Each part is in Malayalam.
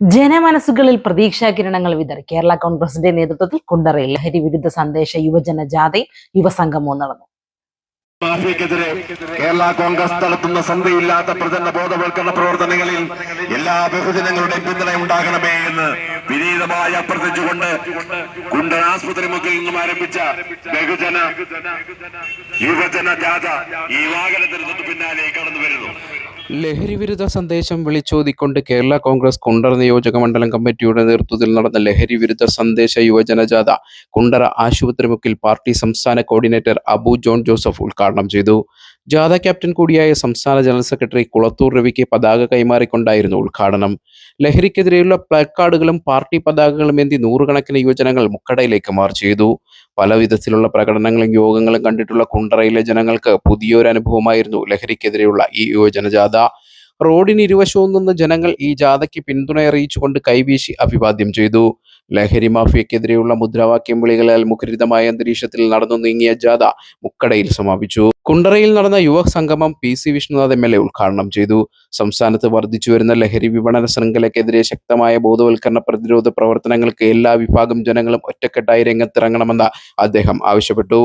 ജനമനസ്സുകളിൽ പ്രതീക്ഷാ കിരണങ്ങൾ വിതറി. കേരള കോൺഗ്രസിന്റെ നേതൃത്വത്തിൽ കുണ്ടറയിൽ ലഹരി വിരുദ്ധ സന്ദേശ യുവജന ജാഥയും യുവസംഗമവും നടന്നു. മാഫിയക്കെതിരെ കേരള കോൺഗ്രസ് നടത്തുന്ന സന്ധിയില്ലാത്ത പ്രചരണ ബോധവൽക്കരണ പ്രവർത്തനങ്ങളിൽ എല്ലാ ബഹുജനങ്ങളുടെയും പിന്തുണ ഉണ്ടാകണമേ എന്ന് വിനീതമായി അഭ്യർത്ഥിച്ചുകൊണ്ട് കുണ്ടൻ ആശുപത്രി മുക്കിൽ നിന്നും ആരംഭിച്ച ബഹുജന യുവജന ജാഥ ഈ വാഹനത്തിന് തൊട്ട് പിന്നാലെ കടന്നു വരുന്നു. ലഹരിവിരുദ്ധ സന്ദേശം വിളിച്ചോതിക്കൊണ്ട് കേരള കോൺഗ്രസ് കുണ്ടറ നിയോജക മണ്ഡലം കമ്മിറ്റിയുടെ നേതൃത്വത്തിൽ നടന്ന ലഹരിവിരുദ്ധ സന്ദേശ യുവജന ജാഥ കുണ്ടറ ആശുപത്രിമുക്കിൽ പാർട്ടി സംസ്ഥാന കോർഡിനേറ്റർ അബു ജോൺ ജോസഫ് ഉദ്ഘാടനം ചെയ്തു. ജാഥ ക്യാപ്റ്റൻ കൂടിയായ സംസ്ഥാന ജനറൽ സെക്രട്ടറി കുളത്തൂർ രവിക്ക് പതാക കൈമാറിക്കൊണ്ടായിരുന്നു ഉദ്ഘാടനം. ലഹരിക്കെതിരെയുള്ള പ്ലക്കാർഡുകളും പാർട്ടി പതാകകളും എന്തി നൂറുകണക്കിന് യുവജനങ്ങൾ മുക്കടയിലേക്ക് മാർച്ച് ചെയ്തു. പല വിധത്തിലുള്ള പ്രകടനങ്ങളും യോഗങ്ങളും കണ്ടിട്ടുള്ള കുണ്ടറയിലെ ജനങ്ങൾക്ക് പുതിയൊരു അനുഭവമായിരുന്നു ലഹരിക്കെതിരെയുള്ള ഈ യുവജന ജാഥ റോഡിന് ഇരുവശവും നിന്ന് ജനങ്ങൾ ഈ ജാഥയ്ക്ക് പിന്തുണ അറിയിച്ചുകൊണ്ട് കൈവീശി അഭിവാദ്യം ചെയ്തു. ലഹരി മാഫിയക്കെതിരെയുള്ള മുദ്രാവാക്യം വിളികളാൽ മുഖരിതമായ അന്തരീക്ഷത്തിൽ നടന്നു നീങ്ങിയ ജാഥ മുക്കടയിൽ സമാപിച്ചു. കുണ്ടറയിൽ നടന്ന യുവ സംഗമം P C Vishnunath M L A ഉദ്ഘാടനം ചെയ്തു. സംസ്ഥാനത്ത് വർദ്ധിച്ചുവരുന്ന ലഹരി വിപണന ശൃംഖലയ്ക്കെതിരെ ശക്തമായ ബോധവൽക്കരണ പ്രതിരോധ പ്രവർത്തനങ്ങൾക്ക് എല്ലാ വിഭാഗം ജനങ്ങളും ഒറ്റക്കെട്ടായി രംഗത്തിറങ്ങണമെന്ന് അദ്ദേഹം ആവശ്യപ്പെട്ടു.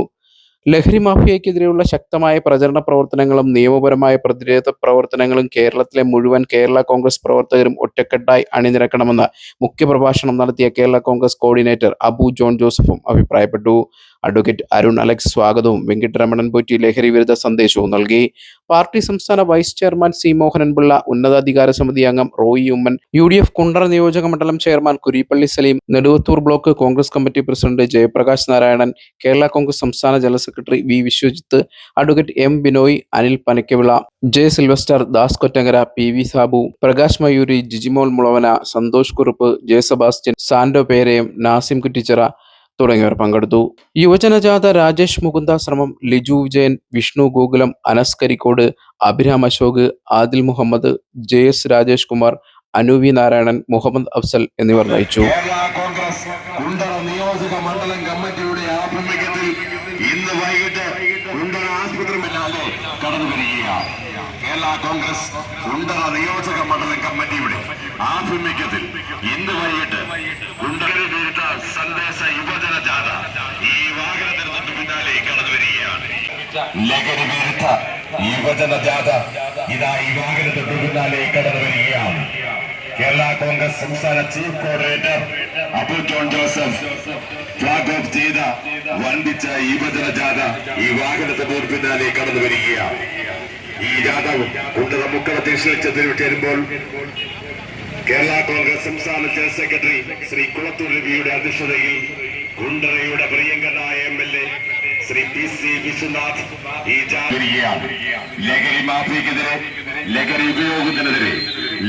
ലഹരി മാഫിയക്കെതിരെയുള്ള ശക്തമായ പ്രചരണ പ്രവർത്തനങ്ങളും നിയമപരമായ പ്രതിരോധ പ്രവർത്തനങ്ങളും കേരളത്തിലെ മുഴുവൻ കേരള കോൺഗ്രസ് പ്രവർത്തകരും ഒറ്റക്കെട്ടായി അണിനിരക്കണമെന്ന് മുഖ്യപ്രഭാഷണം നടത്തിയ കേരള കോൺഗ്രസ് കോർഡിനേറ്റർ അബു ജോൺ ജോസഫും അഭിപ്രായപ്പെട്ടു. അഡ്വക്കേറ്റ് അരുൺ അലക്സ് സ്വാഗതവും. വെങ്കിട്ടരമണൻ പോറ്റി ലഹരി വിരുദ്ധ സന്ദേശവും നൽകി. പാർട്ടി സംസ്ഥാന വൈസ് ചെയർമാൻ സി മോഹനൻപിള്ള ഉന്നതാധികാര സമിതി അംഗം Roy Oommen U D F Kundara നിയോജക മണ്ഡലം chairman Kurippally Saleem Neduvathoor block Congress committee president Jayaprakash Narayanan Kerala Congress സംസ്ഥാന general secretary V Viswajith advocate M Binoy Anil Panakkavila J Sylvester Das Kottankara P V Sabu Prakash Mayoori Jijimol Mulavana Santhosh Kurup J Sebastian Sando Perayam Nasim Kuttichira തുടങ്ങിയവർ പങ്കെടുത്തു. യുവജനജാഥ രാജേഷ് മുകുന്ദ ശ്രമം ലിജു വിജയൻ വിഷ്ണു ഗോകുലം അനസ് കരിക്കോട് അഭിരാം അശോക് ആദിൽ മുഹമ്മദ് ജെ എസ് രാജേഷ് കുമാർ അനുവി നാരായണൻ മുഹമ്മദ് അഫ്സൽ എന്നിവർ നയിച്ചു കേരള കോൺഗ്രസ് കുണ്ടറ നിയോജക മണ്ഡലം കമ്മിറ്റിയുടെ ആഭിമുഖ്യത്തിൽ ഇന്ന് വൈകിട്ട് കുണ്ടറ ആസ്പത്രി പിന്നാലെ കടന്നു വരികയാണ്. കേരള കോൺഗ്രസ് കുണ്ടറ നിയോജക മണ്ഡലം കമ്മിറ്റിയുടെ ആഭിമുഖ്യത്തിൽ ഇന്ന് വൈകിട്ട് കുണ്ടറ സന്ദേശ യുവജന ജാഥ ഈ വാഹനത്തിന് തൊട്ട് പിന്നാലെ കടന്നു വരികയാണ്. ലഹരി വിരുദ്ധ യുവജന ജാഥ ഇതാ ഈ വാഹനത്തിന് പിന്നാലെ കടന്നു വരികയാണ്. കേരള കോൺഗ്രസ് സംസ്ഥാന chief coordinator Abu John Joseph flag off ചെയ്ത വൻപിച്ച യുവജന ജാഥ ഈ വാഹനത്തിന് പിന്നാലെ കടന്നു വരികയാണ്. ഈ ജാഥ കുണ്ടറ മുക്കള ജംഗ്ഷനിൽ ചേരുമ്പോൾ കേരള കോൺഗ്രസ് സംസ്ഥാന ജനറൽ സെക്രട്ടറി ശ്രീ കുളത്തൂർ രവിയുടെ അധ്യക്ഷതയിൽ കുണ്ടറയുടെ പ്രിയങ്കനായ M L A Shri P C Vishwanath ഈ ജാഥ ലഹരി മാഫിക്കെതിരെ ലഹരി ഉപയോഗത്തിനെതിരെ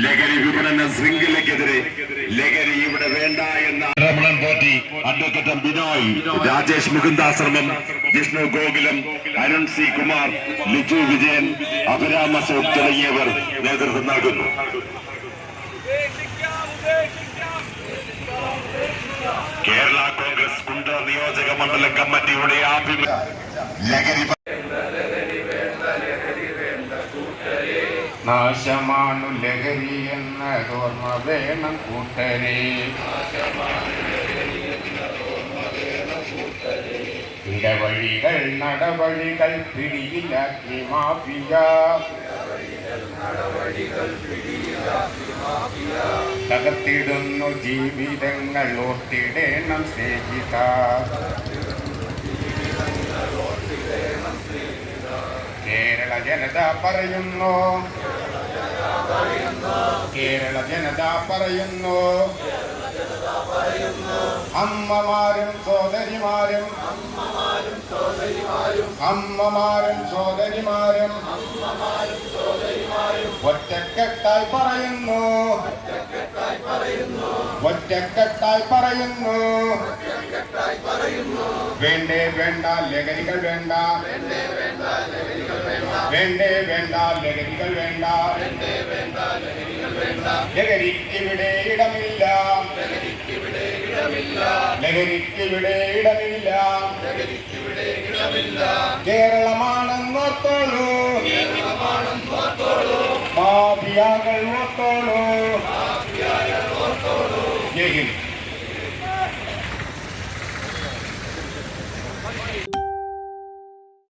ലഹരി വിപണന ശൃംഖലയ്ക്കെതിരെ ലഹരി ഇവിടെ വേണ്ട എന്ന Ramanan Potti advocate Binoy Rajesh Mukundashramam Vishnu Gokulam Arun C Kumar Liju Vijayan Abhirama Sok തുടങ്ങിയവർ നേതൃത്വം നൽകുന്നു. കേരള കോൺഗ്രസ് കുണ്ടർ നിയോജക മണ്ഡലം കമ്മിറ്റിയുടെ ആഭിമുഖ്യം ലഹരി നാശമാണു ലഹരി എന്നതോർമ്മ വേണം കൂട്ടരെ. ഇടവഴികൾ നടവഴികൾ പിടിയിലാക്കി മാഫിയ തകർത്തിടുന്നു ജീവിതങ്ങൾ ഓർത്തിടേണം സ്നേഹിത. കേരള ജനത പറയുന്നു. കേരള ജനത പറയുന്നു. അമ്മമാരും സോദരിമാരും അമ്മമാരും സോദരിമാരും ഒറ്റക്കെട്ടായി പറയുന്നു. ഒറ്റക്കെട്ടായി പറയുന്നു. വേണ്ടേ വേണ്ട ലഹരികൾ വേണ്ട. വേണ്ടേ വേണ്ട ലഹരികൾ വേണ്ട. ലഹരിക്കിവിടെ ഇടമില്ല. ലഹരിക്കിവിടെ ഇടമില്ല. കേരളമാണെന്ന് മാഫിയാകൾ ഓർത്തോളൂ ജയ് ഹിന്ദ്.